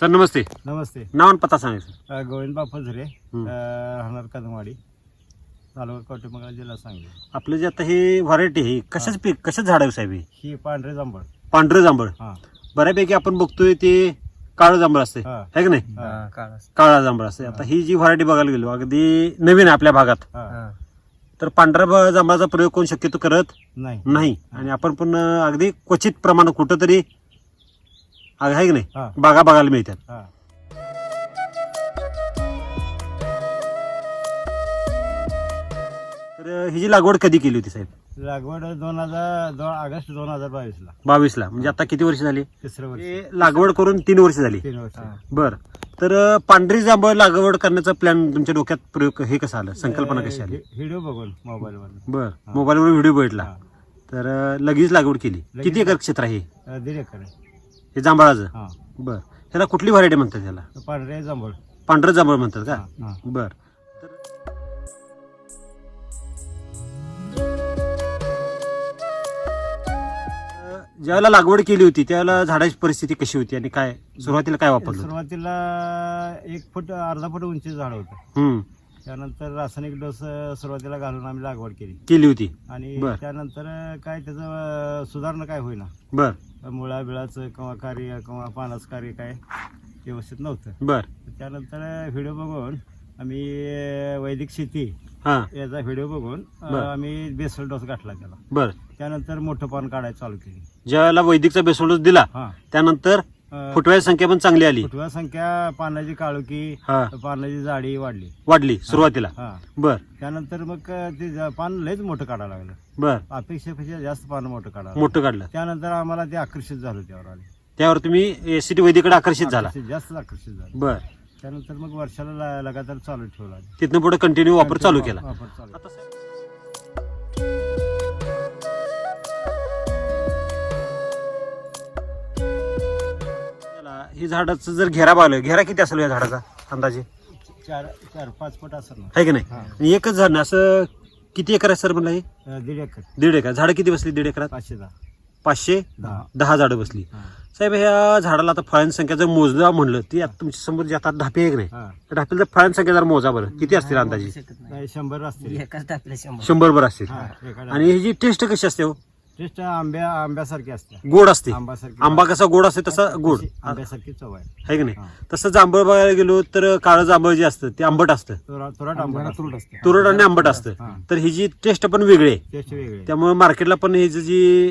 Sir नमस्ते. नमस्ते. नाव आणि पत्ता सांगायचं अ, गोविंद बापू झरे हं. अ, राहणार कदमवाडी तालुका कवटेमंगळ जिल्हा सांगली. आपलं जे आता हे व्हरायटी आहे कशाच पीक कशाच झाड आहे साहेब हे? ही पांढरे जांभळ. पांढरं जांभळ. हा. बऱ्यापैकी आपण बघतोय ते काळं जांभळ असते हा. आहे की नाही? हा, काळा जांभळ असते आता ही. जी व्हरायटी बघायला गेलो अगदी नवीन आहे आपल्या भागात. हा. तर पांढऱ्या ब- जांभळाचा प्रयोग कोण शक्यतो करत? नाही. नाही. आणि आपण पण अगदी क्वचित प्रमाणात कुठंतरी आहे की नाही. बागा बघायला मिळतात. हा. तर ही जी लागवड कधी केली होती साहेब? लागवड दोन हजार दोन ऑगस्ट दोन हजार बावीस ला बावीसला. म्हणजे आता किती वर्ष झाली? तिसरं वर्ष. हे लागवड करून तीन वर्ष झाली. तीन वर्ष. बर. तर पांढरी जांभळ लागवड करण्याचा प्लॅन तुमच्या डोक्यात प्रयोग हे कसं आलं? संकल्पना कशी आली? व्हिडिओ बघून मोबाईल वर बर मोबाईलवर व्हिडिओ बघितला. तर लगेच लागवड केली. किती एकर क्षेत्र आहे दीड एकर आहे. हे जांभळाचं? हा. बर. ह्याला कुठली व्हरायटी म्हणतात त्याला पांढरे जांभळ. पांढरं जांभळ म्हणतात का? हा. बर. ज्यावेळेला लागवड केली होती त्यावेळेला झाडाची परिस्थिती कशी होती आणि काय सुरुवातीला काय वापरलं होतं? सुरुवातीला एक फूट अर्धा फूट उंची झाड होतं. हम्म. त्यानंतर रासायनिक डोस अ, सुरुवातीला घालून आम्ही लागवड केली. केली होती. आणि बर. त्यानंतर काय त्याचं अ, सुधारणा काय होईना. बर. मुळा बिळाचं किंवा कार्य किंवा पानाचं कार्य काय व्यवस्थित नव्हतं. बर. त्यानंतर व्हिडिओ बघून आम्ही वैदिक शेती हा. याचा व्हिडिओ बघून अ, बर. आम्ही बेसल डोस घातला त्याला. बर. त्यानंतर मोठं पान काढायला चालू केली. ज्यावेळेला वैदिकचा बेसोडोस दिला हा. त्यानंतर फुटव्याची संख्या पण चांगली आली. फुटवा संख्या पानाची काळुकी हा. पानाची जाडी वाढली. वाढली सुरुवातीला. हा. बर. त्यानंतर मग ते ज- पान लयच मोठं काढायला लागलं. बर. अपेक्षेपेक्षा जास्त पान मोठं काढायला लागलं. मोठं काढलं. त्यानंतर आम्हाला ते आकर्षित झालं त्यावर आले त्यावर तुम्ही एसीटी वैदिकडे आकर्षित झाला. जास्त आकर्षित झालं. बर. त्यानंतर मग वर्षाला ल- लगातार चालू ठेवला तिथनं पुढे कंटिन्यू वापर चालू केला. वापर चालू. आता साहेब- ही झाडाचं जर घेरा पाहिलं घेरा किती असेल या झाडाचा अंदाजे? चार चार पाच फूट असं ना. आहे की नाही? हा. आणि एकच झाड ना असं किती एकर आहे सर म्हणलं हे? अ, दीड एकर. दीड एकर. झाडं किती बसली दीड एकरात? पाचशे दहा. पाचशे? दहा. दहा झाडं बसली. हा. साहेब ह्या झाडाला आता फळांची संख्या जर मोजला म्हणलं ती आता तुमच्यासमोर जे आता ढापे आहे की नाही हा. त्या ढापेला जर फळांची संख्या जर मोजा बरं किती असतील अंदाजे? शंभर असते एकाच टाकले शंभर. शंभर भर असतील. हा, एका आणि ह्याची टेस्ट कशी असते हो? टेस्ट आंब्या आंब्यासारखी असते. गोड असते. आंबा कसा गोड असते तसा गोड. आंब्यासारखी चव आहे. की नाही? हा. तसं जांभळ बघायला गेलो तर काळं जांभळ जे असतं ते आंबट असतं. तुरा- तुरट आंबा तुरट असते. तुरट आणि आंबट असतं. हा. तर ही जी टेस्ट पण वेगळी आहे. टेस्ट वेगळी त्यामुळे मार्केटला पण हे जी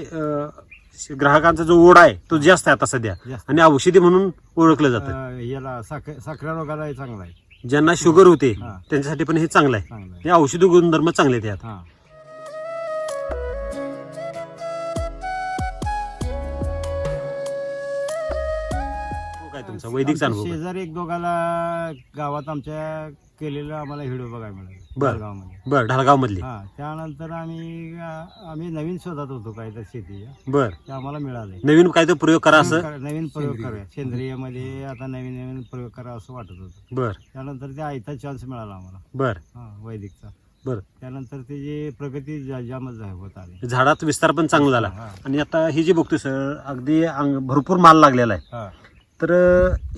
ग्राहकांचा जो ओढ आहे तो जास्त आहे आता सध्या. आणि औषधी म्हणून ओळखलं जातं. याला साखर साखऱ्या रोगाला हे चांगला आहे. ज्यांना शुगर होते. त्यांच्यासाठी पण हे चांगलं आहे. चांगला आहे. हे औषधी गुणधर्म चांगले आहेत काय तुमचा वैदिकचा आमच्या अनुभव काय? शेजारी एक दोघाला गावात आमच्या केलेलं आम्हाला व्हिडिओ बघायला मिळाला बर. गावामध्ये बर ढालगाव मधली हा त्यानंतर आम्ही आम्ही नवीन शोधात होतो काहीतरी शेतीच्या बर. ते आम्हाला मिळाले. नवीन काय तर प्रयोग करा असं? नवीन प्रयोग करूया. सेंद्रियमध्ये आता नवीन नवीन प्रयोग करा असं वाटत होतं. बर. त्यानंतर ते आयता चान्स मिळाला आम्हाला. बर. हा वैदिकचा. बर. त्यानंतर प्रगती जा- होत आली. झाडात विस्तार पण चांगला झाला. हा. आणि आता ही जी बघतोय सर अगदी अंग- भरपूर माल लागलेला आहे. हा. तर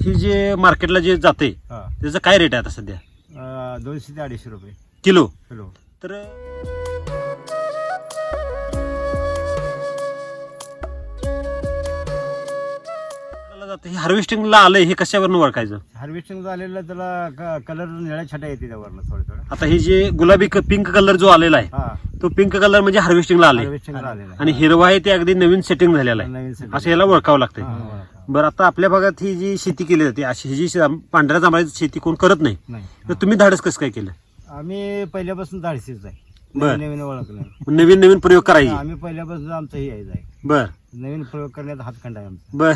ही जे मार्केटला जे जाते हा. त्याचं काय रेट आहे आता सध्या? अ, दोनशे ते अडीचशे रुपये. किलो? किलो. तर हे हार्वेस्टिंगला आलंय हे कशावरनं ओळखायचं? हार्वेस्टिंग झालेलं त्याला कलर निळ्या छटा येते त्यावरनं थोडं थोडं. आता हे जे गुलाबी पिंक कलर जो आलेला आहे हा. तो पिंक कलर म्हणजे हार्वेस्टिंगला आले हार्वेस्टिंग आलेलं आहे. आणि हिरवा आहे ते अगदी नवीन सेटिंग झालेला आहे. नवीन. असं याला ओळखावं लागतंय. हा. बरं आता आपल्या भागात ही जी शेती केली जाते अशी ही जी शे- पांढऱ्या जांभळाची शेती कोण करत नाही नाही. तर तुम्ही धाडस कसं काय केलं? आम्ही पहिल्यापासून धाडसीच आहे. बर. नवीन नवीन ओळखलं नवीन नवीन प्रयोग करायचे. आम्ही पहिल्यापासून आमचं हे आहे. बर. नवीन प्रयोग करण्यात हातखंड आहे आमचा. बर.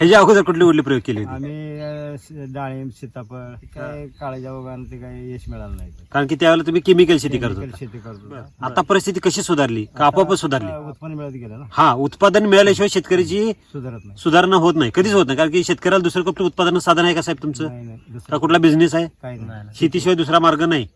ह्याच्या अगोदर कुठले कुठले प्रयोग केले होते? आम्ही अ, स- डाळिंब सीताफळ काय काळ्या वगैरे ते काही यश मिळालं नाही. कारण की त्यावेळेला तुम्ही केमिकल शेती करत होता. शेती करतो आता परिस्थिती कशी सुधारली? का आपोआपच सुधारली? आता उत्पन्न मिळत गेलं ना. हा उत्पादन मिळाल्याशिवाय शेतकऱ्याची सुधारत नाही. सुधारणा होत नाही. कधीच होत नाही. कारण की शेतकऱ्याला दुसरं कुठलं उत्पादन साधन आहे का साहेब तुमचं? नाही नाही. का दुसरं कुठला बिझनेस आहे? काही नाही. शेतीशिवाय दुसरा मार्ग नाही.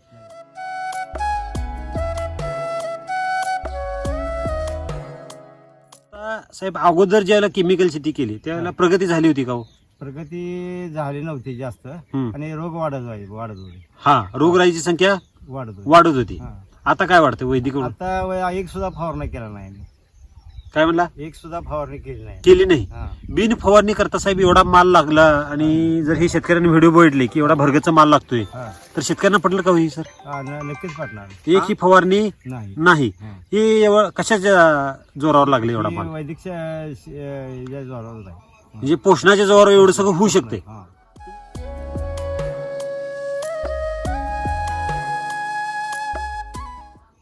साहेब अगोदर ज्यावेळेला केमिकल शेती केली त्यावेळेला प्रगती झाली होती का हो? प्रगती झाली नव्हती जास्त. हम्म. आणि रोग वाढत व्हाय- वाढत होते. हा रोगराईची संख्या वाढत होती. वाढत होती. हा. आता काय वाटतं वैदिक आता एक सुद्धा फवारणी केला नाही. काय म्हणला? एक सुद्धा फवारणी केली नाही. केली नाही. बिन फवारणी करता साहेब एवढा माल लागला आणि जर हे शेतकऱ्यांनी व्हिडिओ बघितले की एवढा भरगचा माल लागतोय. तर शेतकऱ्यांना पटलं का होई सर? नक्कीच पटणार. एक ही फवारणी नाही. हा. कशाच्या जोरावर लागले एवढा माल? वैदिकच्या जोरावर म्हणजे पोषणाच्या जोरावर एवढं सगळं होऊ शकते.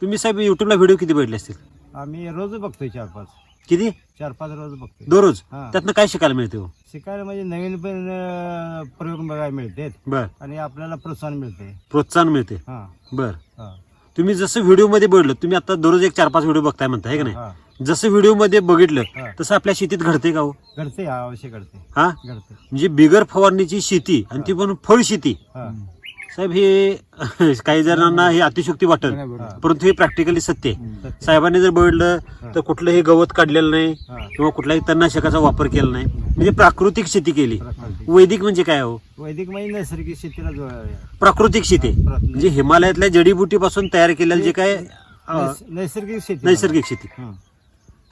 तुम्ही साहेब युट्यूबला व्हिडिओ किती बघितले असतील? आम्ही रोज बघतोय चार पाच. किती? चार पाच रोज बघतोय. दररोज? हा. त्यातनं काय शिकायला मिळते हो? शिकायला म्हणजे नवीन पण अं, प्रयोग बघायला मिळते बर. आणि आपल्याला प्रोत्साहन मिळते. प्रोत्साहन मिळते. हा. बर. हा. तुम्ही जसं व्हिडिओमध्ये बघितलं तुम्ही आता दररोज एक चार पाच व्हिडिओ बघताय म्हणताय है का नाही? हा. जसं व्हिडिओमध्ये बघितलं हा. तसं आपल्या शेतीत घडते का हो? घडते हा अवश्य घडते हा? घडते म्हणजे बिगर फवारणीची शेती आणि ती पण फळ शेती हा. साहेब हे काही जणांना हे अतिशुक्ती वाटत. परंतु हे प्रॅक्टिकली सत्य आहे. साहेबांनी जर बघितलं तर कुठलंही गवत काढलेलं नाही. किंवा कुठल्याही तणनाशकाचा वापर केला नाही. म्हणजे प्राकृतिक शेती केली. वैदिक म्हणजे काय हो? वैदिक म्हणजे नैसर्गिक शेतीला प्राकृतिक शेती. म्हणजे हिमालयातल्या जडीबुटीपासून तयार केलेलं जे काय नैसर्गिक शेती. नैसर्गिक शेती.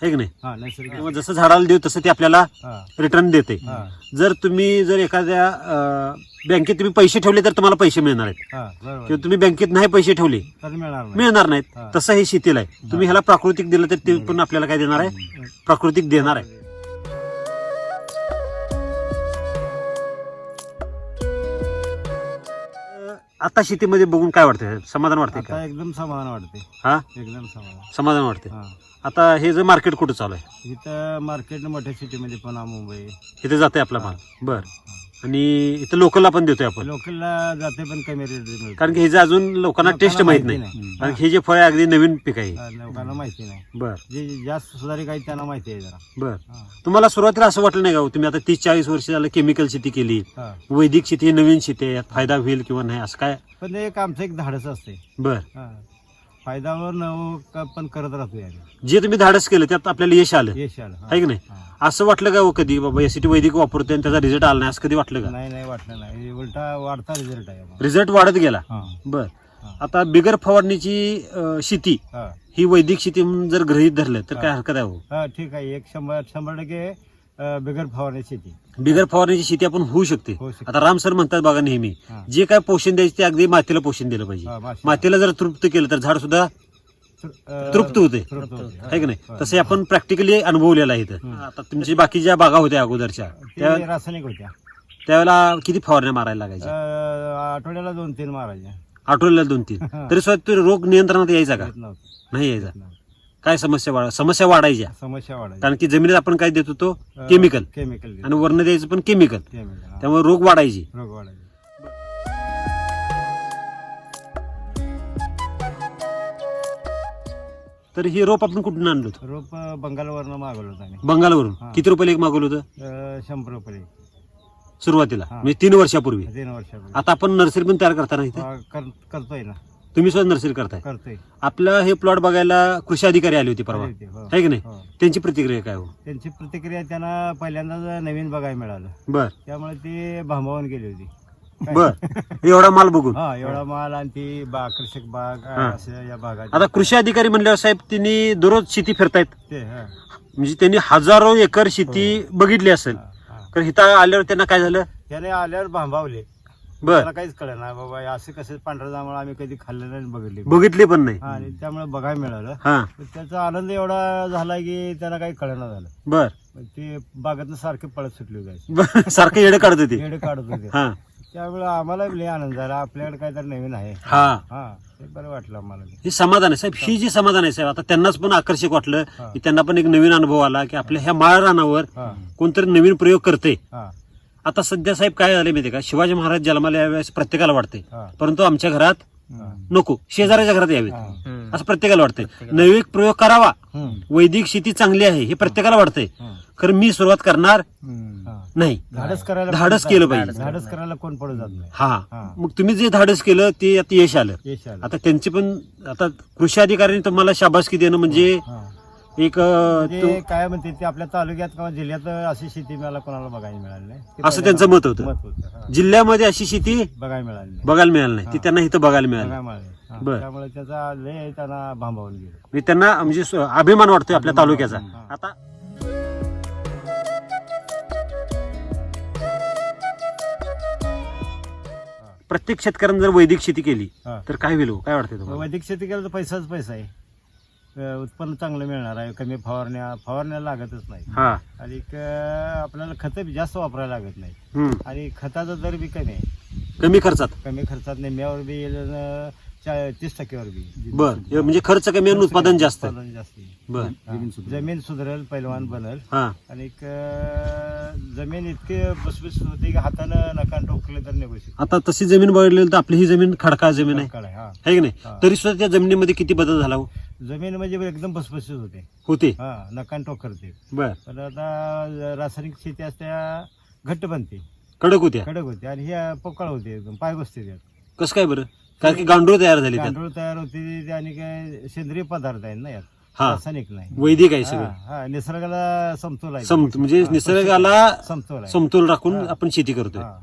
आहे की नाही? हा नैसर्गिक. किंवा जसं झाडाला देऊ तसं ते आपल्याला हा. रिटर्न देते. हा. जर तुम्ही जर एखाद्या अं, बँकेत तुम्ही पैसे ठेवले तर तुम्हाला पैसे मिळणार आहेत. हा बरोबर. किंवा तुम्ही बँकेत नाही पैसे ठेवले तर मिळणार नाही. मिळणार नाहीत. हा. तसं हे शेतीला आहे. तुम्ही ह्याला प्राकृतिक दिलं तर ते पण आपल्याला काय देणार आहे? प्राकृतिक देणार आहे. अं, आता शेतीमध्ये बघून काय वाटतंय? समाधान वाटतंय आता एकदम समाधान वाटते हा? एकदम समाधान. समाधान वाटतंय. हा. आता हे जे मार्केट कुठं चालू आहे? इथं मार्केट मोठ्या सिटीमध्ये पण मुंबई. इथे जाते आपला माल? बर. आणि इथं लोकलला पण देतोय आपण? लोकलला जाते पण कमी रेट मिळते कारण की हे जे अजून लोकांना टेस्ट माहीत नाही. कारण हे जे फळ आहे अगदी नवीन पीक आहे. लोकांना माहिती नाही. बर. जे जास्त सुधारिक आहेत त्यांना माहिती आहे जरा. बर. तुम्हाला सुरुवातीला असं वाटलं नाही का हो? तुम्ही आता तीस चाळीस वर्ष झालं केमिकल शेती केली. हा. वैदिक शेती ही नवीन शेती आहे यात फायदा होईल किंवा नाही? असं काय? पण एक आमचं एक धाडस असते बर. हा. फायदावर न का पण करत आम्ही जे तुम्ही धाडस केलं त्यात आपल्याला यश आलं यश आलं हा. आहे की नाही हा. असं वाटलं का हो कधी बाबा यासाठी वैदिक वापरतोय आणि त्याचा रिझल्ट आला नाही असं कधी वाटलं का नाही नाही वाटलं नाही उलटा वाढता रिझल्ट आहे आम्हाला. रिझल्ट वाढत गेला हा. बर हा. आता बिगर फवारणीची अं, शेती हा. ही वैदिक शेती म्हणून जर गृहीत धरलं तर काय हरकत आहे हो हा ठीक आहे एक शंभर शंभर टक्के अं, बिगर फवारणी शेती बिगर फवारणीची शेती आपण होऊ शकते होऊ शकते. आता राम सर म्हणतात बघा नेहमी हा. जे काय पोषण द्यायचे ते अगदी मातीला पोषण दिलं हा, पाहिजे. मातीला जर तृप्त केलं तर झाड सुद्धा अं, तृप्त होते तृप्त होते. आहे की नाही. तसे आपण प्रॅक्टिकली अनुभवलेलं आहे इथं हम्म. आता तुमची बाकी ज्या बागा होत्या अगोदरच्या त्या ते रासायनिक होत्या त्यावेळेला किती फवारण्या मारायला लागायच्या अं, आठवड्याला दोन तीन मारायच्या आठवड्याला दोन तीन. तरी सुद्धा तो रोग नियंत्रणात यायचा का येत नव्हतं. नाही यायचा येत नव्हतं. काय समस्या वाढ समस्या वाढायच्या. समस्या वाढायच्या. कारण की जमिनीत आपण काय देत होतो? अं, केमिकल. केमिकल आणि वर्ण द्यायचं पण केमिकल. केमिकल हा. त्यामुळे रोग वाढायची. रोग वाढायचे. तर ही रोप आपण कुठून आणलो होतो? रोप बंगालवरनं मागवलं होतं आम्ही. बंगालवरून. हा. किती रुपयाला एक मागवलं होतं? अं, शंभर रुपये सुरुवातीला. हा. म्हणजे तीन वर्षापूर्वी. तीन वर्षापूर्वी. आता आपण नर्सरी पण तयार करताना इथे? हा, कर- करतोय ना. तुम्ही सुद्धा नर्सरी करताय. करतोय. आपलं हे प्लॉट बघायला कृषी अधिकारी आले होते परवा. आले होते, हो. आहे की नाही? हो. त्यांची प्रतिक्रिया काय हो? त्यांची प्रतिक्रिया त्यांना पहिल्यांदाच नवीन बघायला मिळालं. बर. त्यामुळे ते भांबावून गेली होती? बर. एवढा माल बघून? हा एवढा माल आणि ती बाग कृषक बाग हा. या भागात. आता कृषी अधिकारी म्हणल्यावर साहेब त्यांनी दररोज शेती फिरतायत. ते हा, म्हणजे त्यांनी हजारो एकर शेती बघितली असेल. हा, हा. तर इथं आल्यावर त्यांना काय झालं? त्याने आल्यावर भांबावले. बर. त्याला काहीच कळलं नाही बाबा हे असं कसं पांढरं जांभळं आम्ही कधी खाल्लं नाही आणि बघितली बघितली पण नाही. आणि त्यामुळे बघायला मिळालं. हा. त्याचा आनंद एवढा झाला की त्याला काही कळना झालं. बर. मग ते बागातनं सारखे पळत सुटले जायचे बर. सारखं येडं काढत होते. येडे काढत होते. हा. त्यावेळेला आम्हाला बी लय आनंद झाला. आपल्याकडे काहीतरी नवीन आहे. हा. हा ते बरं वाटलं आम्हाला. बी. हे समाधान आहे साहेब. ही जी समाधान आहे साहेब आता त्यांनाच पण आकर्षक वाटलं. की त्यांना पण एक नवीन अनुभव आला की आपल्या ह्या माळ रानावर हा. कोणतरी नवीन प्रयोग करते हा. आता सध्या साहेब काय झाले माहिती का शिवाजी महाराज जन्माला यावेळेस प्रत्येकाला वाटते परंतु आमच्या घरात. नको शेजाऱ्याच्या घरात यावेत. असं प्रत्येकाला वाटतंय नवीन प्रयोग करावा. वैदिक शेती चांगली आहे हे प्रत्येकाला वाटतंय. खरं मी सुरुवात करणार. नाही धाडस करायला धाडस कोण केलं पाहिजे. धाडस करायला कोण पडत जात नाही हा. मग तुम्ही जे धाडस केलं ते आता यश आलं. आता त्यांची पण आता कृषी अधिकाऱ्यांनी तुम्हाला शाबासकी देणं म्हणजे. एक तू- काय म्हणते ते आपल्या तालुक्यात किंवा जिल्ह्यात अशी शेती मला कोणाला बघायला मिळाली नाही ते असं त्यांचं मत होतं. मत होतं हा. जिल्ह्यामध्ये अशी शेती बघायला मिळाली नाही बघायला मिळाली नाही ती. त्यांना इथं बघायला मिळाली बघायला मिळाली हा. बरं. त्यामुळे त्याचा लय त्यांना भांबावून गेलं म्हणजे त्यांना म्हणजे अभिमान वाटतोय आपल्या तालुक्याचा वाटतो. आता प्रत्येक शेतकऱ्यानं जर वैदिक शेती केली हा. तर काय होईल हो? काय वाटतंय तुम्हाला वैदिक शेती केलं तर पैसाच पैसा आहे अं, उत्पन्न चांगलं मिळणार आहे कमी फवारण्या फवारण्या लागतच नाही. हा. आणि आपल्याला खतं जास्त वापरायला लागत नाही. हम्म. आणि खताचा दर बी कमी आहे. कमी खर्चात? कमी खर्चात निम्म्यावर बी चा- तीस टक्क्यावर बी. बर. हे म्हणजे खर्च कमी आणि उत्पादन जास्त उत्पादन जास्त आहे. बर. हा. जमीन सुधारेल पैलवान बनल. हा. आणि जमीन इतके बसबस होते की हातानं नका टोकले तर निघू शकते. आता तशी जमीन बघितली तर आपली ही जमीन खडकाळ जमीन आहे. आहे, हा. है की नाही? हा. तरी सुद्धा त्या जमिनीमध्ये किती बदल झाला हो? जमीन म्हणजे एकदम बसबसीत होते. होते. हा. नकान टोक करते बर. पण आता रासायनिक शेती असत्या घट्ट बनते. कडक होत्या. कडक होते. आणि ह्या पोकळ होते एकदम पाय बसते त्यात. कसं काय बरं? कारण की गांडूळ तयार झाली त्यात. गांडूळ तयार होते आणि काय सेंद्रिय पदार्थ आहेत ना यात. हा. रासायनिक नाही. वैदिक आहे हा, सगळं. हा निसर्गाला समतोल आहे. सम म्हणजे हा, निसर्गाला समतोल आहे. समतोल राखून. आपण शेती करतोय. हा,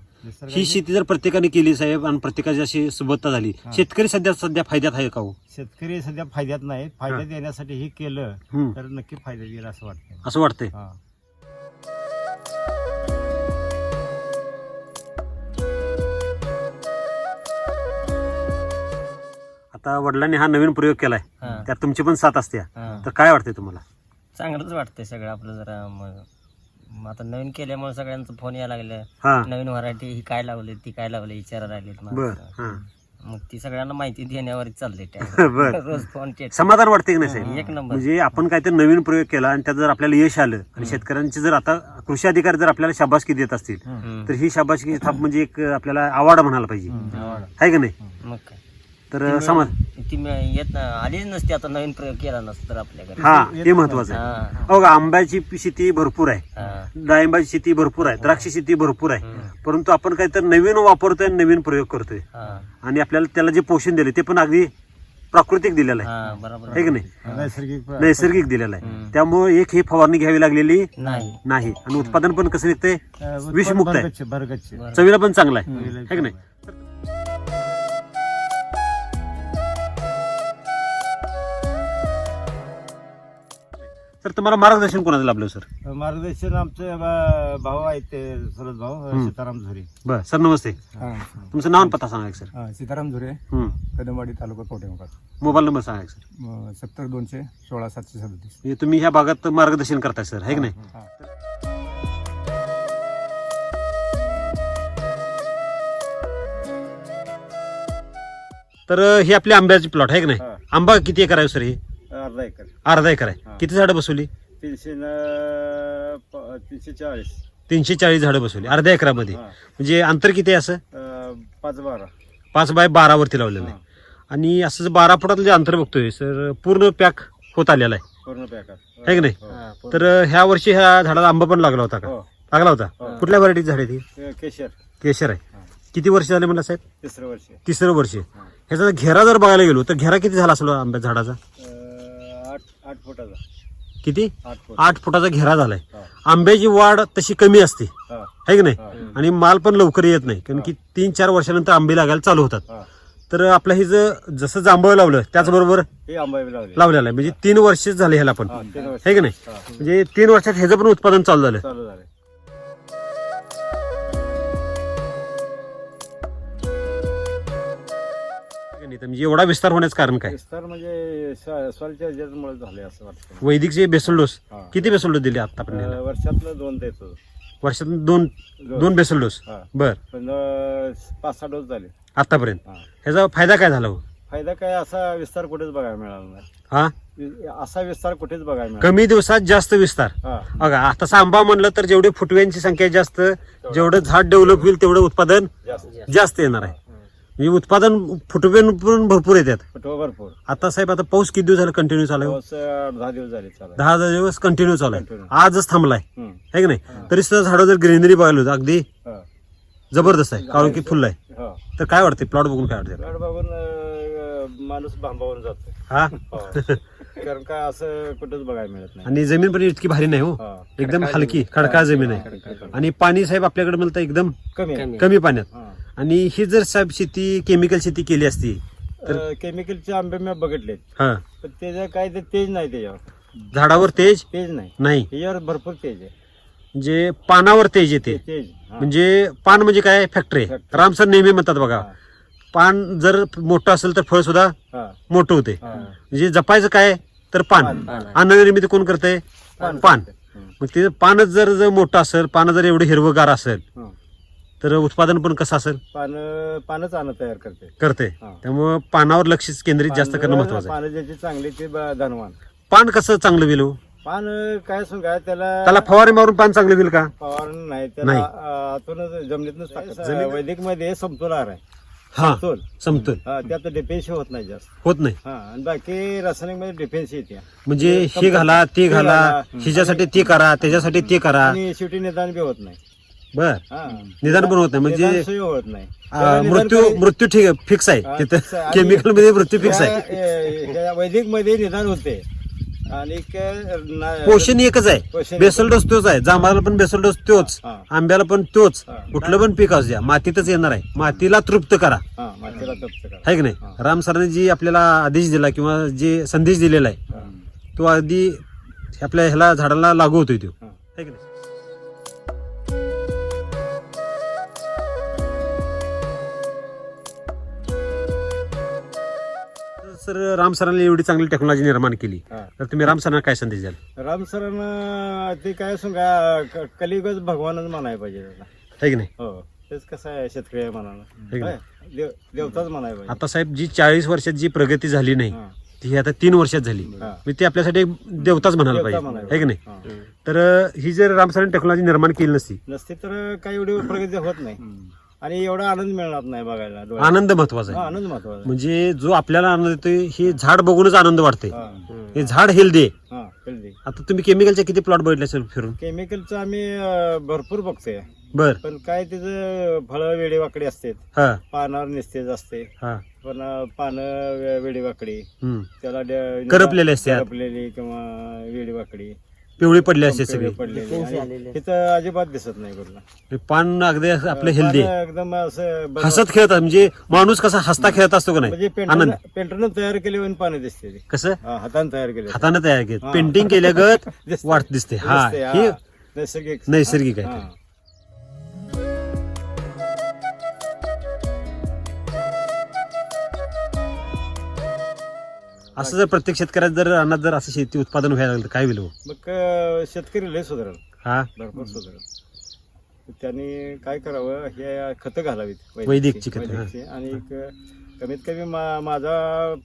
ही शेती जर प्रत्येकाने केली साहेब आणि प्रत्येकाची अशी सुबत्ता झाली. शेतकरी सध्या सध्या फायद्यात आहे का हो? शेतकरी सध्या फायद्यात नाही फायद्यात येण्यासाठी हे केलं हम्म. तर नक्की फायद्यात येईल असं वाटतं असं वाटतंय? हा. आता वडिलांनी हा नवीन प्रयोग केलाय. हा. त्यात तुमची पण साथ असते. हा. तर काय वाटतंय तुम्हाला? चांगलंच वाटतंय सगळं आपलं जरा. मग मग आता नवीन केल्यामुळे सगळ्यांचं फोन यायला लागलं. हा. नवीन व्हरायटी ही काय लावली ती काय लावली विचारायला राहिलेत बर माणसं. हा. मग ती सगळ्यांना माहिती बर. त्या. रोज फोन समाधान वाटते की नाही साहेब? एक नंबर. म्हणजे आपण काहीतरी नवीन प्रयोग केला आणि त्यात जर आपल्याला यश आलं आणि शेतकऱ्यांची जर आता कृषी अधिकारी जर आपल्याला शाबासकी देत असतील हम्म. तर ही शाबासकी थाप म्हणजे एक आपल्याला आवाड म्हणायला पाहिजे. आवड. आहे का नाही? मग काय? तर समाज. ती म- येत आलीच नसती आता नवीन प्रयोग केला नसता तर आपल्याकडे. हा ते महत्वाचं आहे. हा हो का आंब्याची शेती भरपूर आहे. हा. डाळिंबाची शेती भरपूर आहे. द्राक्ष शेती भरपूर आहे. परंतु आपण काहीतरी नवीन वापरतोय आणि नवीन प्रयोग करतोय. हा. आणि आपल्याला त्याला जे पोषण दिले ते पण अगदी प्राकृतिक दिलेलं आहे. हा बरोबर आहे. की नाही? नैसर्गिक नैसर्गिक दिलेलं आहे. त्यामुळे एक ही फवारणी घ्यावी लागलेली नाही. नाही. आणि उत्पादन पण कसं निघतंय? विषमुक्त आहे. चवीला पण चांगला आहे. है की नाही? सर तुम्हाला मार्गदर्शन कोणाचं लाभलं सर? मार्गदर्शन आमचे बा- भाऊ आहेत ते सुरत भाऊ. सीताराम झुरे. बर सर नमस्ते. तुमचं नाव आणि पत्ता सांगा एक सर. हा, सीताराम झुरे. कदमवाडी तालुका कवटेमकार मोबाईल नंबर सांगा एक सर. सत्तर दोनशे सोळा सातशे सदतीस. म्हणजे तुम्ही ह्या भागात मार्गदर्शन करताय सर आहे की नाही? हा. तर हे आपले आंब्याचे प्लॉट आहे की नाही? हा. आंबा किती एकर आहे सर हे? अर्धा एकर. अर्धा एकर आहे. हा. किती झाडं बसवली? तीनशे न प- तीनशे चाळीस. तीनशे चाळीस झाडं बसवली. अर्ध्या एकरामध्ये. हा. म्हणजे अंतर किती आहे असं? अं, पाच बारा. पाच बाय बारा वरती लावलेलं आहे. आणि असं जे बारा फुटातलं जे अंतर बघतोय सर पूर्ण पॅक होत आलेला आहे. पूर्ण पॅकर आहे. की नाही? हा. तर ह्या वर्षी ह्या झाडाला आंबा पण लागला होता का? हो. लागला होता? हो. कुठल्या व्हरायटी झाड आहे ती ते केशर. केशर आहे. किती वर्ष झाले म्हणला साहेब? तिसरं वर्ष. तिसरं वर्ष. ह्याचा जर घेरा जर बघायला गेलो तर घेरा किती झाला असेल आंब्या झाडाचा? अं, आठ फुटाचा. किती? आठ फुट. आठ फुटाचा घेरा झालाय. हा. आंब्याची वाढ तशी कमी असते. हा. की नाही. आणि माल पण लवकर येत नाही. कारण की तीन चार वर्षानंतर आंबे लागायला चालू होतात. हा. तर आपलं हे जर जसं जांभळ लावलं त्याचबरोबर हे. आंबा बी लावले. लावलेलं आहे. म्हणजे तीन वर्ष झाले ह्याला पण. हा तीन वर्ष. आहे की नाही? हा. म्हणजे तीन वर्षात ह्याचं पण उत्पादन चालू झालं. चालू झाले म्हणजे एवढा विस्तार होण्याचं कारण काय? विस्तार म्हणजे सॉलच्या झाले असं वाटतं. वैदिकचे बेसल डोस हा. किती बेसल डोस दिले आतापर्यंत? अं, वर्षातलं दोन देतो. वर्षात दोन दोन. Basal dose? हा. बर. पण अं, पाच सहा डोस झाले. आतापर्यंत? हा. ह्याचा फायदा काय झाला हो? फायदा काय असा विस्तार कुठेच बघायला मिळाला नाही. हा? वि- असा विस्तार कुठेच बघायला मिळाला कमी दिवसात जास्त विस्तार. हा. बघा तसा आंबा म्हणलं तर जेवढे फुटव्यांची संख्या जास्त जेवढं झाड डेव्हलप होईल तेवढं उत्पादन जास्त. जास्त येणार आहे. म्हणजे उत्पादन फुटवे पण भरपूर येतात. फुटवा भरपूर. आता साहेब आता पाऊस किती दिवस झाला? कंटिन्यू चालू आहे? पाऊस दहा दिवस झाले चालू दहा हजार दिवस कंटिन्यू चालू आहे. Continue. आजच थांबलाय. हम्म. आहे की नाही? तरी सुद्धा झाडं जर ग्रीनरी बघायला होतं अगदी हा. जबरदस्त आहे कारण की फुल आहे. हा. तर काय वाटते प्लॉट बघून काय वाटते बघून अं, माणूस भांबावून जातो. हा? हो. कारण का असं कुठंच बघायला मिळत नाही. आणि जमीन पण इतकी भारी नाही हो. हा. एकदम हलकी खडकाळ जमीन आहे. आणि पाणी साहेब आपल्याकडे म्हणतं एकदम कमी आहे. कमी पाण्यात. आणि ही जर साहेब शेती केमिकल शेती केली असती अं, केमिकलचे आंबे मी बघितलेत हा पण त्याचं काय ते तेज नाही त्याच्यावर झाडावर तेज तेज नाही नाही त्याच्यावर भरपूर तेज आहे म्हणजे पानावर तेज येते तेज हा. म्हणजे पान म्हणजे काय फॅक्टरी Factory. रामसर नेहमी म्हणतात बघा हा. पान जर मोठं असेल तर फळ सुद्धा हा. मोठं होते हा. म्हणजे जपायचं काय तर पान पान. अन्न निर्मिती कोण करते पान. मग ते पानच जर जर मोठं असेल पानं जर एवढं हिरवगार असेल हं. तर उत्पादन पण कसं असेल? पानं पानच आणत तयार करते. करते. हा. त्यामुळं पानावर लक्ष केंद्रित जास्त करणं पानं- महत्वाचं आहे. पानं ज्याची चांगली ते ब- धनवान. पान कसं चांगलं होईल हो? पान काय सांगा त्याला त्याला फवारे मारून पान चांगलं होईल का? फवारण नाही त्याला नाही. आ- आतूनच जमिनीतूनच टाकत वैदिकमध्ये समतोल आहार आहे. हा समतोल. समतोल. हा त्यात डिफेन्स होत नाही जास्त. होत नाही. हा आणि बाकी रासायनिकमध्ये डिफेन्स येते. म्हणजे हे घाला ते घाला घाला. हिच्यासाठी ते करा त्याच्यासाठी ते करा. आणि शेवटी निदान बी होत नाही. बर. हा. निदान पण होत नाही म्हणजे होत नाही. मृत्यू मृत्यू ठीक फिक्स आहे. तिथं. आणि केमिकलमध्ये मृत्यू फिक्स आहे. वैदिकमध्ये निदान होते. आणि क- ना- पोषण एकच आहे. पोषण बेसल डोस तोच आहे. जांभळाला पण बेसल डोस तोच. हा. आंब्याला पण तोच. हा. कुठलं पण पीक असू द्या मातीतच येणार आहे. मातीला तृप्त करा. हा मातीला तप्त करा. आहे की नाही? राम सरांनी जी आपल्याला आदेश दिला किंवा जे संदेश दिलेला आहे हा. तो अगदी आपल्या ह्याला झाडाला लागू होतोय तो. हा. आहे की नाही? सर राम सरांनी एवढी चांगली टेक्नॉलॉजी निर्माण केली हा. तर तुम्ही राम सरांना काय संदेश द्याल राम सरांना ते काय सांगा क- कलियुगच भगवानच म्हणायला पाहिजे त्याला की नाही हो तेच कसं आहे शेतकरी ठीक म्हणाला आहे. काय? देव- देवताच म्हणायला पाहिजे आता साहेब जी चाळीस वर्षात जी प्रगती झाली नाही हा. ती आता तीन वर्षात झाली हा. मी ती आपल्यासाठी एक देवताच म्हणायला देवता पाहिजे आहे की नाही हा. तर अं, ही जर राम सरांनी टेक्नॉलॉजी निर्माण केली नसती नसते तर काही एवढी प्रगती होत नाही आणि एवढा आनंद मिळणार नाही बघायला डोळ्यात. आनंद महत्त्वाचा हा, आहे आनंद महत्त्वाचा म्हणजे जो आपल्याला आनंद येतोय हे झाड बघूनच आनंद वाटते हा. हे झाड हेल्दी आहे. हा कळली आता तुम्ही केमिकलचे किती प्लॉट बघितले असेल फिरून? केमिकलचं आम्ही अं, भरपूर बघतोय. बर. पण काय त्याचं फळं वेडेवाकडे असतात. हा. पानावर निस्तेज असते. हा. पण अं, पानं वेडेवाकडी हम्म. त्याला ड- करपलेले असतात. करपलेली किंवा वेडेवाकडी. पिवळी पडली असते सगळी. पडलेली. आणि तिथं अजिबात दिसत नाही कुठला हे पान अगदी आपलं हेल्दी. एकदम असं हसत खेळत म्हणजे माणूस कसा हसता खेळत असतो का म्हणजे नाही आनंद. पेंटर पेंटरनं तयार केली पानं दिसते ती. कसं? हा, हातानं तयार केली हाताने तयार केलं. पेंटिंग केल्यागत दिसते. वाट दिसते. हा. नैसर्गिक. नैसर्गिक आहे हा. असं जर प्रत्येक शेतकऱ्यात जर रानात जर असं शेती उत्पादन व्हायला लागलं तर काय होईल हो? मग अं, शेतकरी लय सुधारण हा भरपूर सुधारण त्यांनी काय करावं हे खतं घालावीत वैदिकची खतं. आणि एक कमीत कमी मा- माझा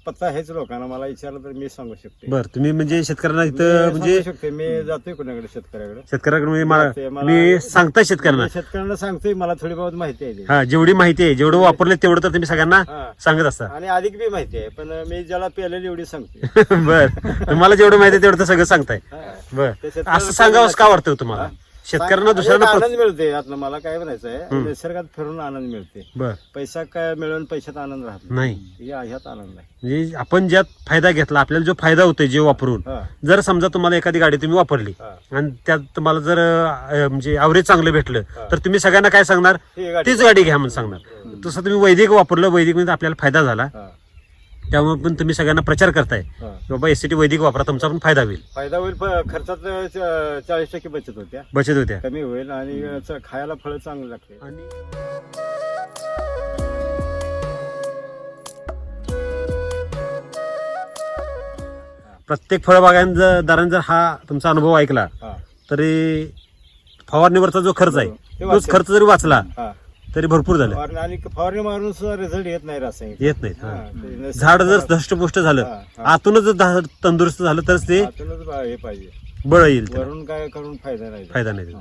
पत्ता हेच लोकांना मला विचारलं तर मी सांगू शकते. बर तुम्ही म्हणजे शेतकऱ्यांना मी इथं सांगू म्हणजे शकते मी जातोय कोणाकडे शेतकऱ्याकडे. शेतकऱ्याकडे म्हणजे मला- ते मला- मी सांगताय शेतकऱ्यांना. मी शेतकऱ्यांना सांगतोय मला थोडी बहुत माहिती आहे. हा जेवढी माहिती आहे जेवढं वापरले तेवढं तर तुम्ही सगळ्यांना हा. सांगत असता. आणि अधिक बी माहिती आहे पण मी ज्याला पेलेली एवढी सांगते बर. तुम्हाला जेवढं माहिती आहे तेवढं तर सगळं सांगताय. हा. बर. ते शेतकऱ्याला असं सांगावं का वाटतं तुम्हाला? शेतकऱ्यांना दुसऱ्यांना आनंद मिळते यातनं मला काय म्हणायचं आहे निसर्गात फिरून आनंद मिळते बर. पैसा काय मिळून पैशात आनंद राहत नाही. या ह्यात आनंद आहे म्हणजे आपण ज्यात फायदा घेतला आपल्याला जो फायदा होतोय जे वापरून हा. जर समजा तुम्हाला एखादी गाडी तुम्ही वापरली हा. आणि त्यात तुम्हाला जर अं, म्हणजे ॲव्हरेज चांगलं भेटलं. तर तुम्ही सगळ्यांना काय सांगणार? ही गाडी तीच गाडी घ्या म्हणून सांगणार. तसं तुम्ही वैदिक वापरलं वैदिकमध्ये आपल्याला फायदा झाला. हा. त्यामुळे पण तुम्ही सगळ्यांना प्रचार करताय. हा. की बाबा एस वैदिक वापरा तुमचा पण फायदा होईल. फायदा होईल पण खर्चात चाळीस टक्के बचत होत्या. बचत होत्या. कमी होईल आणि च- खायला फळ चांगलं लागते आणि प्रत्येक फळबागांदारांनी जर हा तुमचा अनुभव ऐकला हा. तरी फवारणीवरचा जो खर्च आहे ते तोच. खर्च जरी वाचला हा. तरी भरपूर झालं. फवारणी- आणि फवारणी मारून सुद्धा रिझल्ट येत नाही रासायनिक. येत हा, हा. ते नैसर्गिक झाड जर धष्टपुष्ट झालं हा, हा. आतूनच जर तंदुरुस्त झालं तरच ते आतूनच बा- हे पाहिजे. बळ येईल त्याला. वरून काय करून फायदा नाही. फायदा नाही.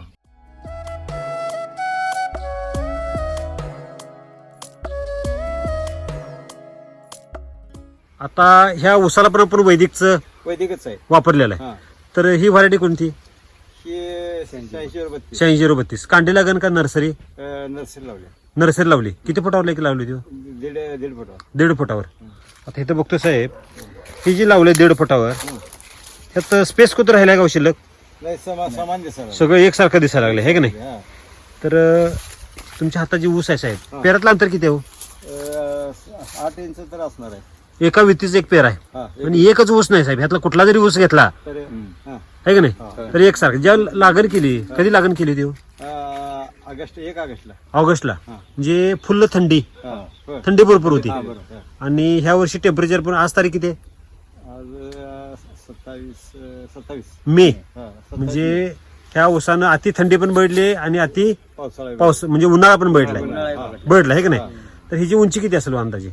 आता ह्या उसाला पण आपण वैदिकचं वैदिकच आहे. वापरलेलं आहे. हा. तर ही व्हरायटी कोणती? शहाऐंशी वर बत्तीस. शहाऐंशी झिरो बत्तीस. कांडी लागन का नर्सरी? अं, नर्सरी लावल्या नर्सरी लावली. किती फुटावर की लावली ती? दीड दीड फुट दीड फुटावर. आता इथं बघतो साहेब ही जी लावले दीड फुटावर त्यात स्पेस कुठं राहिला का शिल्लक? नाही समा समान दिसायला सगळं एकसारखं दिसायला लागलं हे का नाही? हा. तर अं, तुमच्या हाताची ऊस आहे साहेब. पेरातलं अंतर किती आहे हो? अं, आठ इंच तर असणार आहे. एका वित्तीच एक पेर आहे. हा आणि एकच ऊस नाही साहेब. ह्यातला कुठला जरी ऊस घेतला तर हा. आहे का नाही? तर एकसारखं. ज्या लागण केली कधी लागण केली होती हो? ऑगस्ट एक ऑगस्टला. ऑगस्टला. म्हणजे फुल्ल थंडी. हा होय. थंडी भरपूर होती. हा, बरोबर. आणि ह्या वर्षी टेम्परेचर पण आज तारीख किती आहे? आज अं, सत्तावीस अं, सत्तावीस. मे. हा, सत्तावीस म्हणजे ह्या ऊसानं अति थंडी पण बैठली आणि अति पावसाळा. पाऊस म्हणजे उन्हाळा पण बैठलाय हा. बैठला आहे का नाही? तर हिची उंची किती असेल हो अंदाजे?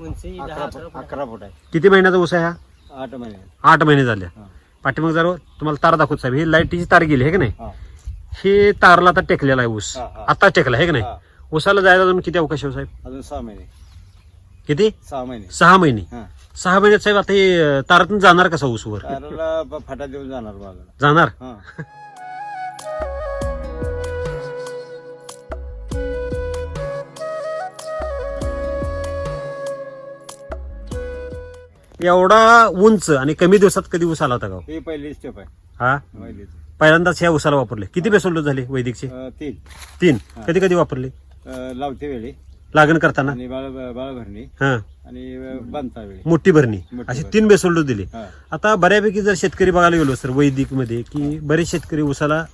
उंची दहा अकरा अकरा फूट- अकरा फूट आहे. किती महिन्याचा ऊस आहे हा? आठ महिने. आठ महिने झाले. हा. पाठीमाग जर तुम्हाला तार दाखवत साहेब. ही लाईटीची तार गेली आहे का नाही? हा. हे तारला आता टेकलेला आहे ऊस. हा, हा. आता टेकला आहे का नाही? हा. ऊसाला जायला अजून किती अवकाश आहे हो साहेब? अजून सहा महिने. किती? सहा महिने. सहा महिने. हा. सहा महिन्यात साहेब आता हे अं, तारातून जाणार कसा ऊस वर कारला ब- फाटा देऊन जाणार जाणार? हा. एवढा उंच आणि कमी दिवसात कधी ऊस आला होता का? हो? ही पहिली स्टेप आहे हा? पहिलीच पहिल्यांदाच ह्या ऊसाला वापरले. किती बेसोल्ड झाले वैदिकचे? अं, तीन. तीन. कधी कधी वापरले? अं, लावते वेळी. लागण करताना? आणि बाळ बाळ भरणी हा. आणि अं, बांधता वेळी. मोठी भरणी. अशी. तीन बेसोल्ड दिली. हा. आता बऱ्यापैकी जर शेतकरी बघायला गेलो सर वैदिकमध्ये की बरेच शेतकरी ऊसाला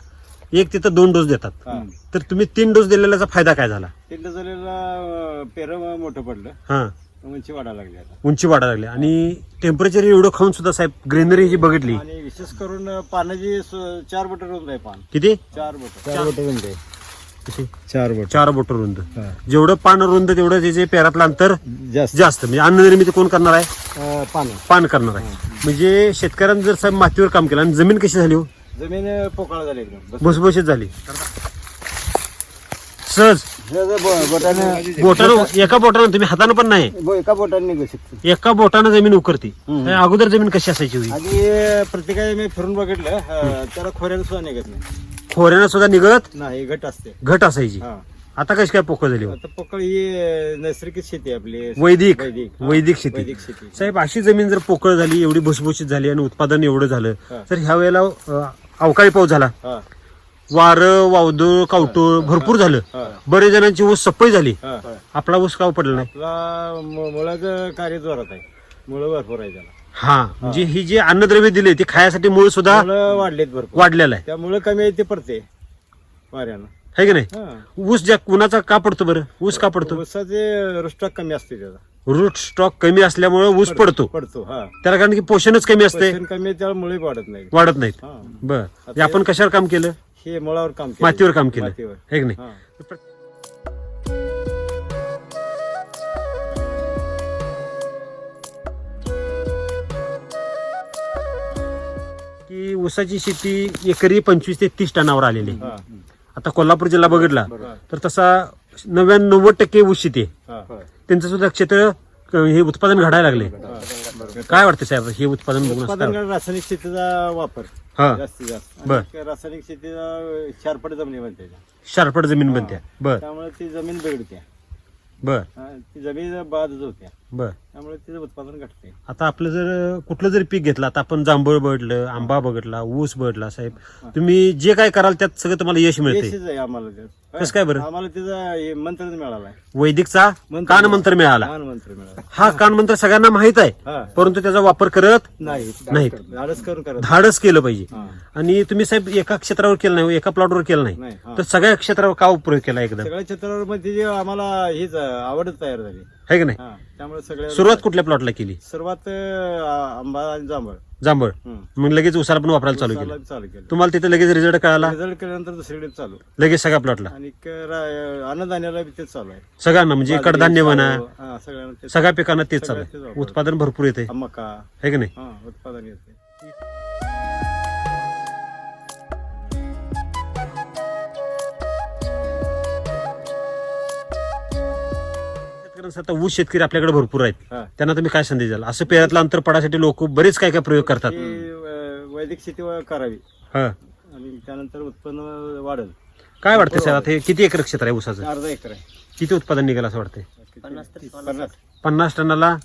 एक तिथं दोन डोस देतात. हा. तर तुम्ही तीन डोस दिलेल्याचा फायदा काय झाला? तीन झालेला पेर मोठं पडलं. हा. उंची वाढा लागली आता. उंची वाढायला लागली. आणि टेम्परेचर एवढं खाऊन सुद्धा साहेब ग्रेनरी जी बघितली. आणि विशेष करून पाण्याची स- चार बोट रुंद आहे पान. किती? चार बोट. चार बोट रुंद आहे. किती? चार बोट. चार बोट रुंद. जेवढं पान रुंद तेवढं त्याचे पेरातलं अंतर जास्त. जास्त. म्हणजे अन्न निर्मिती कोण करणार आहे? पान. पान करणार आहे. म्हणजे शेतकऱ्यांनी जर साहेब मातीवर काम केलं आणि जमीन कशी झाली हो? जमीन पोकळ झाली एकदम. बस. भुसभुशीत झाली. सहज. बोटानं बोटानं एका बोटानं तुम्ही हातानं पण नाही. एका बोटाने निघू शकतो एका बोटानं जमीन उकरती. हम्म. अगोदर जमीन कशी असायची होई आधी प्रत्येकाने मी फिरून बघितलं अं, त्याला खोऱ्यानं सुद्धा निघत नाही. खोऱ्यानं सुद्धा निघत? नाही घट असते. घट असायची. हा. आता कशी काय पोकळ झाली हो? आता पोकळ ही अं, नैसर्गिक शेती आहे आपली. वैदिक. वैदिक वैदिक शेती. वैदिक शेती. साहेब अशी जमीन जर पोकळ झाली एवढी भुसभुशीत झाली आणि उत्पादन एवढं झालं हा. तर ह्या वेळेला अं, अवकाळी पाऊस झाला. हा. वारं वावदळ कावटूळ भरपूर झालं. बरेच जणांची ऊस सप्पई झाली. आपला ऊस का पडला नाही? आपला मु- मुळाचं कार्य जोरात आहे. मुळं भरपूर आहे त्याला. हा म्हणजे ही जी अन्नद्रव्य दिले ते खायासाठी मूळ सुद्धा मुळं वाढलेत भरपूर. वाढलेलं आहे. त्यामुळं कमी आहे ते पडते वाऱ्यानं. है की नाही? हा. ऊस ज्या उन्हाचा का पडतो बरं? ऊस का पडतो? ऊसाचे रुस्टॉक कमी असते त्याचा. रूट स्टॉक कमी असल्यामुळे ऊस पडतो पडतो. हा. त्याला कारण की पोषणच कमी असते. पोषण कमी आहे त्याला मुळे वाढत नाही वाढत नाहीत. हा. बर. हे आपण कशावर काम केलं? हे मुळावर काम केलं. मातीवर काम केलं. मातीवर. है की नाही? की ऊसाची शेती एकरी पंचवीस ते तीस टनावर आलेली आहे. हा. आता कोल्हापूर जिल्हा बघितला. तर तसा नव्याण्णव टक्के ऊस शेती आहे. हा. त्यांचं सुद्धा क्षेत्र हे उत्पादन घडायला लागले. काय वाटतं साहेब हे उत्पादन बघून उत्पादन? रासायनिक शेतीचा वापर. हा. जास्तीत जास्त. बर. आणि रासायनिक शेतीचा चारपट जमिनी बनते. शारपट जमीन बनते. बर. त्यामुळे ती जमीन बिघडते. बर. हा, ती जमीन बाजूच होत्या बर. त्यामुळे तिचं उत्पादन घटते आता आपलं जर कुठलं जरी पीक घेतलं आता आपण जांभूळ बघितलं आंबा बघितला ऊस बघितला साहेब तुम्ही जे काय कराल त्यात सगळं तुम्हाला यश मिळते आहे आम्हाला. कसं काय बरं? आम्हाला तिचा हे मंत्रच मिळाला वैदिकचा मंत्र कान मंत्र मिळाला. लहान मंत्र मिळाला. हा कान मंत्र सगळ्यांना माहीत आहे हा. परंतु त्याचा वापर करत नाही. धाडस करून करत धाडस केलं पाहिजे. हा. आणि तुम्ही साहेब एका क्षेत्रावर केलं नाही एका प्लॉटवर केलं नाही. नाही हा. तर सगळ्या क्षेत्रावर का उपयोग केला एकदम? सगळ्या क्षेत्रावर तिची आम्हाला हीच आवडच तयार झाली. है की नाही? हा त्यामुळे सगळ्या सुरुवात कुठल्या प्लॉटला केली? सुरुवात अं, आंबा आणि जांभळ. जांभळ. हम्म. मग लगेच उसाला पण वापरायला चालू केलं. चालू केलं. तुम्हाला तिथे लगेच रिझल्ट कळाला? रिझल्ट केल्यानंतर दुसरीकडे चालू. लगेच सगळ्या प्लॉटला आणि अन्नधान्याला बी तेच चालू आहे. सगळ्यांना म्हणजे कडधान्य म्हणा हा, सगळ्यांना तेच सगळ्या पिकांना तेच चालू आहे. उत्पादन भरपूर येते. मका. है की नाही? हा उत्पादन येते. शेतकऱ्यांचा आता ऊस शेतकरी आपल्याकडे भरपूर आहेत. हा. त्यांना तुम्ही काय संदेश द्याल? असं पेरातलं अंतर पडासाठी लोक बरेच काय काय प्रयोग करतात. अं, वैदिक शेती व- करावी. हा. आणि त्यानंतर उत्पन्न वाढेल. काय वाटतं साहेब आता हे किती एकर क्षेत्र आहे ऊसाचं? अर्धा एकर आहे. किती उत्पादन निघेल असं वाटतंय? किती? पन्नास तरी पन्नास. पन्नास टनाला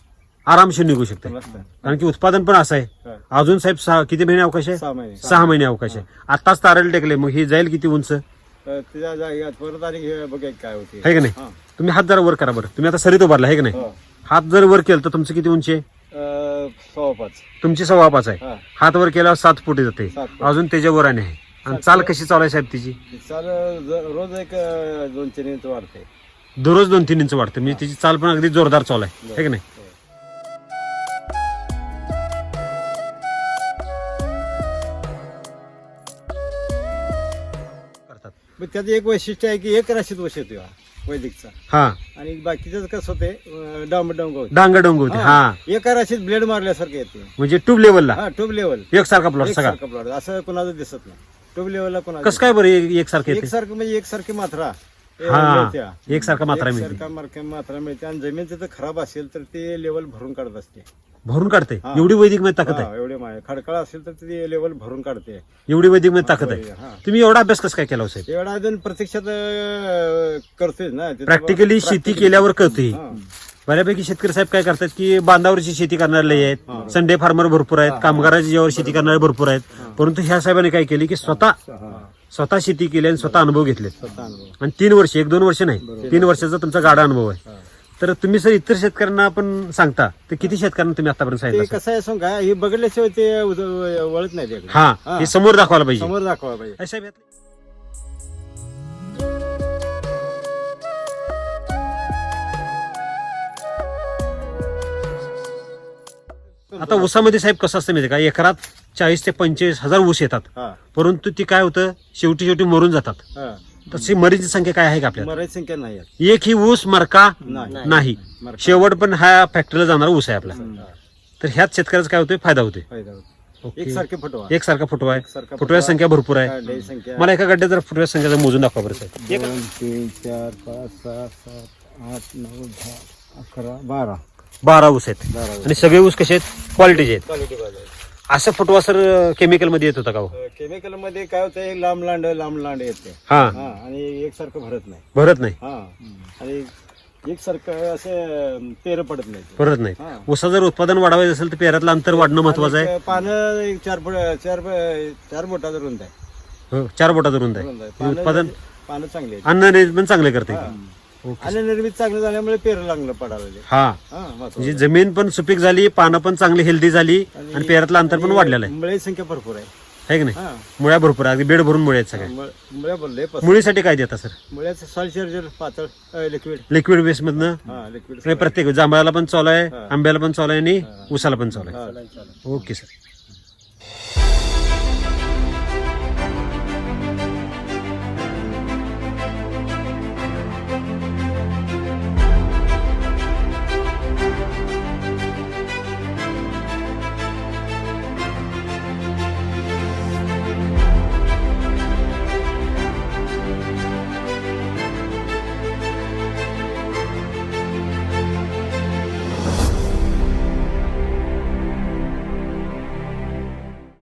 आरामशीर निघू शकते कारण की उत्पादन पण असं आहे. हा. अजून साहेब सहा किती महिने अवकाश आहे? सहा महिने. सहा महिने अवकाश आहे. आताच तारायला टेकले मग ही जाईल किती उंच? आहे तर तिच्या जागेत परत आणि हे बघा काय होते. का नाही? हा. तुम्ही हात जरा वर करा बरं. तुम्ही आता सरीत उभारला आहे का नाही? हो. हात जर वर केलं तर तुमचं किती उंची आहे? सव्वा पाच. तुमची सव्वा पाच आहे. हा. हात वर केल्यावर सात फुटे जाते सात फूट. अजून त्याच्या वर आणि आहे. आणि चाल कशी चालू आहे साहेब तिची? चाल ज- रोज एक अं, दोन तीन इंच वाढते. दररोज दोन तीन इंच वाढते. म्हणजे तिची चाल पण अगदी जोरदार चालू आहे. है की नाही? करतात. मग त्याचं एक वैशिष्ट्य आहे की एक राशीत वश येतो हा. वैदिकचा. हा. आणि बाकीचं कसं होते डांब डांब होते. डांग डोंग होते हा. एका राशीत ब्लेड मारल्यासारखे येते. म्हणजे ट्यूब लेवलला? हा ट्यूब लेवल. एकसारखा प्लॉट सगळा. एकसारखं प्लॉट असं कोणाचं दिसत नाही. ट्यूब लेवलला कोणाचं कसं काय बरं एक- एकसारखं येते? एकसारखं म्हणजे एकसारखी मात्रा. ए, हा. मिळत्या. एकसारखा मात्रा मिळते. एकसारखा मार्क- मात्रा मिळते. आणि जमीन तिथं खराब असेल तर ते लेवल भरून काढत असते. भरून काढते. हा. एवढी वैदिकमध्ये ताकद आहे. हा, एवढे माय खडकाळ असेल तर ते लेवल भरून काढते. एवढी वैदिकमध्ये ताकद आहे. हा. तुम्ही एवढा अभ्यास कसं काय केला हो साहेब? एवढा अजून प्रत्यक्षात अं, करतोय ना. प्रॅक्टिकली शेती केल्यावर कळते हा. बऱ्यापैकी शेतकरी साहेब काय करतात की बांधावरची शेती करणारे आहेत. संडे फार्मर भरपूर आहेत. कामगाराची ज्यावर शेती करणारे भरपूर आहेत. परंतु ह्या साहेबांनी काय केली की स्वतः. स्वतः शेती केली आणि स्वतः अनुभव घेतले स्वतः अनुभव. आणि तीन वर्ष एक दोन वर्ष नाही. तीन वर्षाचा तुमचा गाडा अनुभव आहे. तर तुम्ही सर इतर शेतकऱ्यांना पण सांगता. तर किती शेतकऱ्यांना तुम्ही आतापर्यंत ते सांगितलं? कसं आहे सांग हे बघितल्याशिवाय ते वळत नाही त्याकडे. हा हा. हे समोर दाखवायला पाहिजे. समोर दाखवा पाहिजे. अशा आता ऊसामध्ये साहेब कसं असतं माहिती का? एकरात चाळीस ते पंचेचाळीस हजार ऊस येतात. हा. परंतु ती काय होतं? शेवटी शेवटी मरून जातात. हा. तशी मरीची संख्या काय आहे का आपल्याला मराठी संख्या नाही. एक ही ऊस मरका नाही. नाही. मरका. शेवट पण हा फॅक्टरीला जाणारा ऊस आहे आपला. हा. तर ह्यात शेतकऱ्याचा काय होतोय? फायदा होतोय. फायदा होतो. ओके. एकसारखे फुटवा. एकसारखा फुटवा आहे. एकसारखा फुटव्याची संख्या भरपूर आहे. हा, संख्या. मला एका गड्ड्यात जर फुटव्या संख्या मोजून दाखवा बरं साहेब. दोन तीन चार पाच सहा सात आठ नऊ दहा अकरा बारा. बारा ऊस आहेत. बारा आणि सगळे ऊस कसे आहेत? क्वालिटीचे आहेत. क्वालिटी पाहिजे असं फुटवा सर केमिकलमध्ये येत होता का हो? केमिकलमध्ये काय होतं लांब लांड लांब लांड येते. हा. हा आणि एकसारखं भरत नाही. भरत नाही? हा. आणि एकसारखं असं पेर पडत नाही ते. भरत नाही. हा. ऊसा जर उत्पादन वाढवायचं असेल तर पेरातलं अंतर वाढणं महत्वाचं आहे. आणि पानं एक चार फुट चार चार बोटाचं रुंद आहे. हो, चार बोटाचं रुंद आहे. रुंद आहे. हे उत्पादन पानं- चांगले आहेत. अन्न निर्माण चांगले करते. आणि निर्मित चांगलं झाल्यामुळे पेर लागलं पडायला. हा. म्हणजे जमीन पण सुपीक झाली पानं पण चांगली हेल्दी झाली आणि पेरातलं अंतर पण वाढलेलं आहे. मुळे संख्या भरपूर आहे. है की नाही? मुळ्या भरपूर आहे. अगदी बेड भरून मुळे आहेत सगळ्या. मुळे- मुळे बोलले मुळीसाठी काय देता सर? मुळ्याचं सॉल चार्जर पातळ लिक्विड लिक्विड बेस मधनं? हा लिक्विड म्हणजे प्रत्येक जांभळाला पण चालू आहे आंब्याला पण चालू आहे आणि उसाला पण चालू आहे. Okay sir.